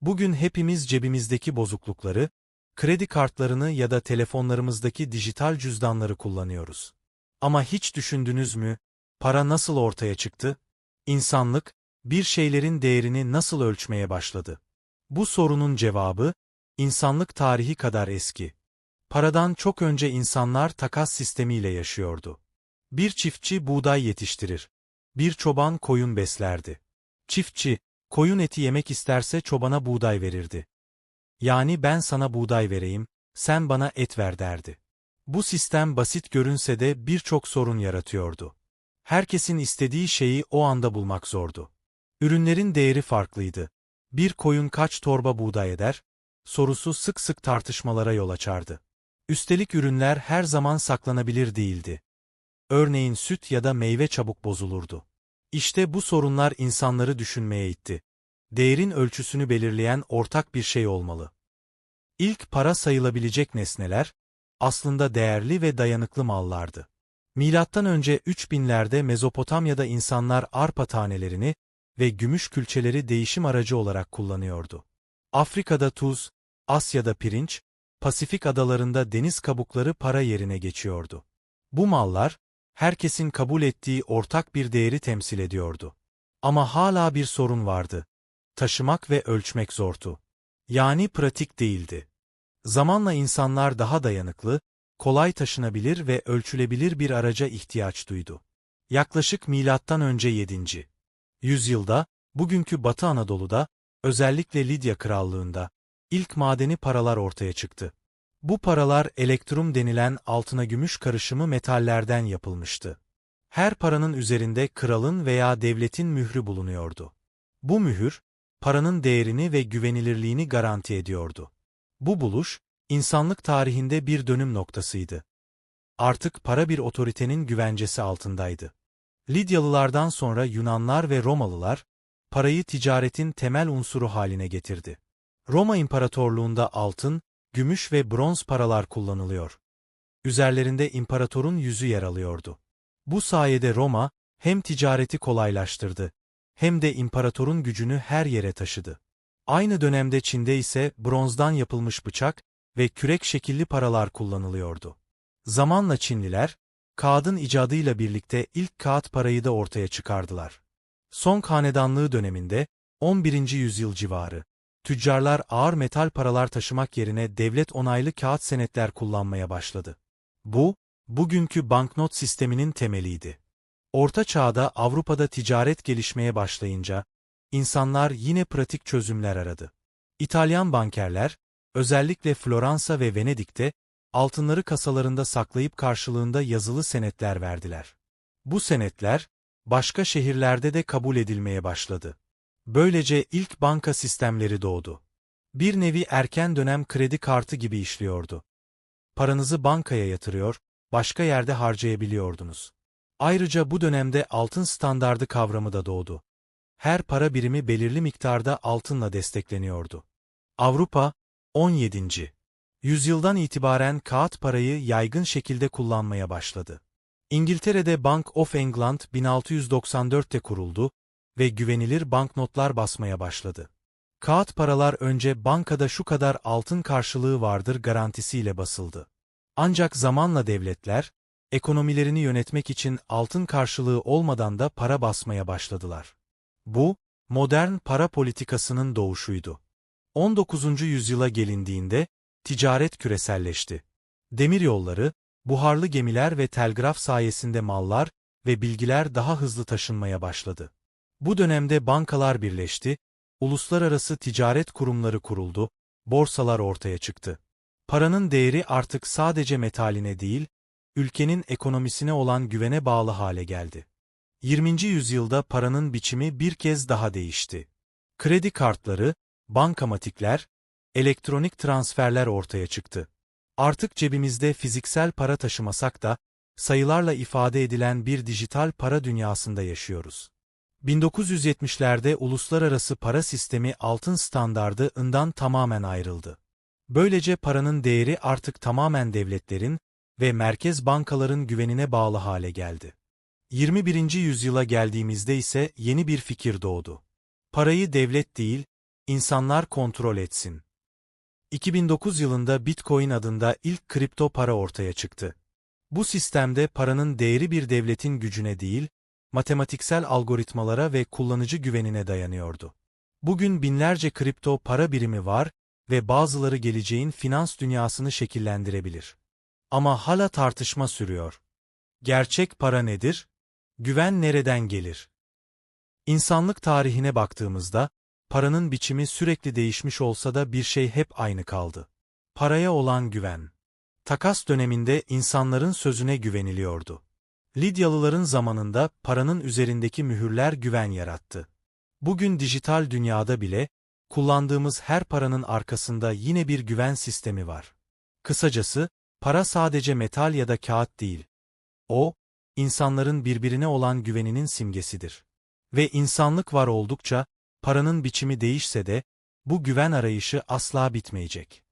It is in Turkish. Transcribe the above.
Bugün hepimiz cebimizdeki bozuklukları, kredi kartlarını ya da telefonlarımızdaki dijital cüzdanları kullanıyoruz. Ama hiç düşündünüz mü, para nasıl ortaya çıktı? İnsanlık, bir şeylerin değerini nasıl ölçmeye başladı? Bu sorunun cevabı, insanlık tarihi kadar eski. Paradan çok önce insanlar takas sistemiyle yaşıyordu. Bir çiftçi buğday yetiştirir. Bir çoban koyun beslerdi. Çiftçi, koyun eti yemek isterse çobana buğday verirdi. Yani ben sana buğday vereyim, sen bana et ver derdi. Bu sistem basit görünse de birçok sorun yaratıyordu. Herkesin istediği şeyi o anda bulmak zordu. Ürünlerin değeri farklıydı. Bir koyun kaç torba buğday eder? Sorusu sık sık tartışmalara yol açardı. Üstelik ürünler her zaman saklanabilir değildi. Örneğin süt ya da meyve çabuk bozulurdu. İşte bu sorunlar insanları düşünmeye itti. Değerin ölçüsünü belirleyen ortak bir şey olmalı. İlk para sayılabilecek nesneler, aslında değerli ve dayanıklı mallardı. Milattan önce 3000'lerde Mezopotamya'da insanlar arpa tanelerini ve gümüş külçeleri değişim aracı olarak kullanıyordu. Afrika'da tuz, Asya'da pirinç, Pasifik adalarında deniz kabukları para yerine geçiyordu. Bu mallar, herkesin kabul ettiği ortak bir değeri temsil ediyordu. Ama hala bir sorun vardı. Taşımak ve ölçmek zordu. Yani pratik değildi. Zamanla insanlar daha dayanıklı, kolay taşınabilir ve ölçülebilir bir araca ihtiyaç duydu. Yaklaşık milattan önce 7. yüzyılda, bugünkü Batı Anadolu'da, özellikle Lidya Krallığında, ilk madeni paralar ortaya çıktı. Bu paralar elektrum denilen altına gümüş karışımı metallerden yapılmıştı. Her paranın üzerinde kralın veya devletin mührü bulunuyordu. Bu mühür, paranın değerini ve güvenilirliğini garanti ediyordu. Bu buluş, insanlık tarihinde bir dönüm noktasıydı. Artık para bir otoritenin güvencesi altındaydı. Lidyalılardan sonra Yunanlar ve Romalılar, parayı ticaretin temel unsuru haline getirdi. Roma İmparatorluğunda altın, gümüş ve bronz paralar kullanılıyor. Üzerlerinde imparatorun yüzü yer alıyordu. Bu sayede Roma, hem ticareti kolaylaştırdı, hem de imparatorun gücünü her yere taşıdı. Aynı dönemde Çin'de ise bronzdan yapılmış bıçak ve kürek şekilli paralar kullanılıyordu. Zamanla Çinliler, kağıdın icadıyla birlikte ilk kağıt parayı da ortaya çıkardılar. Song Hanedanlığı döneminde, 11. yüzyıl civarı, tüccarlar ağır metal paralar taşımak yerine devlet onaylı kağıt senetler kullanmaya başladı. Bu, bugünkü banknot sisteminin temeliydi. Orta Çağ'da Avrupa'da ticaret gelişmeye başlayınca, insanlar yine pratik çözümler aradı. İtalyan bankerler, özellikle Floransa ve Venedik'te, altınları kasalarında saklayıp karşılığında yazılı senetler verdiler. Bu senetler, başka şehirlerde de kabul edilmeye başladı. Böylece ilk banka sistemleri doğdu. Bir nevi erken dönem kredi kartı gibi işliyordu. Paranızı bankaya yatırıyor, başka yerde harcayabiliyordunuz. Ayrıca bu dönemde altın standardı kavramı da doğdu. Her para birimi belirli miktarda altınla destekleniyordu. Avrupa, 17. yüzyıldan itibaren kağıt parayı yaygın şekilde kullanmaya başladı. İngiltere'de Bank of England 1694'te kuruldu ve güvenilir banknotlar basmaya başladı. Kağıt paralar önce bankada şu kadar altın karşılığı vardır garantisiyle basıldı. Ancak zamanla devletler, ekonomilerini yönetmek için altın karşılığı olmadan da para basmaya başladılar. Bu, modern para politikasının doğuşuydu. 19. yüzyıla gelindiğinde, ticaret küreselleşti. Demiryolları, buharlı gemiler ve telgraf sayesinde mallar ve bilgiler daha hızlı taşınmaya başladı. Bu dönemde bankalar birleşti, uluslararası ticaret kurumları kuruldu, borsalar ortaya çıktı. Paranın değeri artık sadece metaline değil, ülkenin ekonomisine olan güvene bağlı hale geldi. 20. yüzyılda paranın biçimi bir kez daha değişti. Kredi kartları, bankamatikler, elektronik transferler ortaya çıktı. Artık cebimizde fiziksel para taşımasak da, sayılarla ifade edilen bir dijital para dünyasında yaşıyoruz. 1970'lerde uluslararası para sistemi altın standardından tamamen ayrıldı. Böylece paranın değeri artık tamamen devletlerin ve merkez bankaların güvenine bağlı hale geldi. 21. yüzyıla geldiğimizde ise yeni bir fikir doğdu. Parayı devlet değil, insanlar kontrol etsin. 2009 yılında Bitcoin adında ilk kripto para ortaya çıktı. Bu sistemde paranın değeri bir devletin gücüne değil, matematiksel algoritmalara ve kullanıcı güvenine dayanıyordu. Bugün binlerce kripto para birimi var ve bazıları geleceğin finans dünyasını şekillendirebilir. Ama hala tartışma sürüyor. Gerçek para nedir? Güven nereden gelir? İnsanlık tarihine baktığımızda, paranın biçimi sürekli değişmiş olsa da bir şey hep aynı kaldı. Paraya olan güven. Takas döneminde insanların sözüne güveniliyordu. Lidyalıların zamanında paranın üzerindeki mühürler güven yarattı. Bugün dijital dünyada bile, kullandığımız her paranın arkasında yine bir güven sistemi var. Kısacası, para sadece metal ya da kağıt değil. O, insanların birbirine olan güveninin simgesidir. Ve insanlık var oldukça, paranın biçimi değişse de, bu güven arayışı asla bitmeyecek.